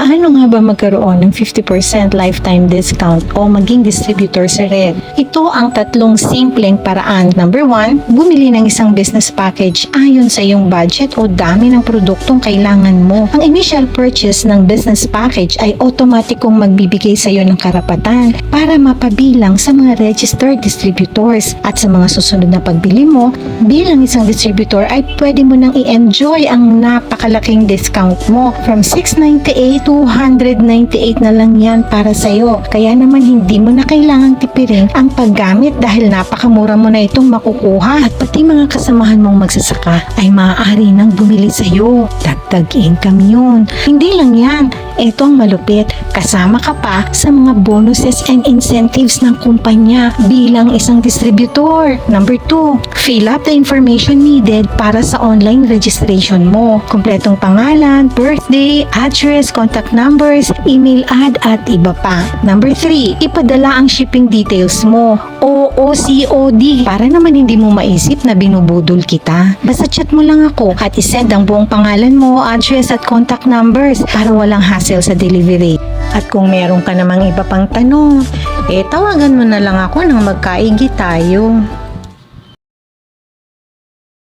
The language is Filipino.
Paano nga ba magkaroon ng 50% lifetime discount o maging distributor sa Red? Ito ang tatlong simpleng paraan. Number one, bumili ng isang business package ayon sa iyong budget o dami ng produktong kailangan mo. Ang initial purchase ng business package ay automatikong magbibigay sa iyo ng karapatan para mapabilang sa mga registered distributors at sa mga susunod na pagbili mo bilang isang distributor ay pwede mo nang i-enjoy ang napakalaking discount mo from 698 to 198 na lang yan para sa iyo. Kaya naman hindi mo na kailangang tipirin ang paggamit dahil napakamura mo na itong makukuha at pati mga kasamahan mong magsasaka ay maaari nang bumili sa iyo. Dagdag income yun. Hindi lang yan. Ito ang malupit. Kasama ka pa sa mga bonuses and incentives ng kumpanya bilang isang distributor. Number 2, fill up the information needed para sa online registration mo. Kompletong pangalan, birthday, address, contact numbers, email ad at iba pa. Number 3, ipadala ang shipping details mo o OCOD para naman hindi mo maisip na binubudol kita. Basta chat mo lang ako at isend ang buong pangalan mo, address at contact numbers para walang hassle sa delivery. At kung meron ka namang iba pang tanong, eh tawagan mo na lang ako nang magkaigi tayo.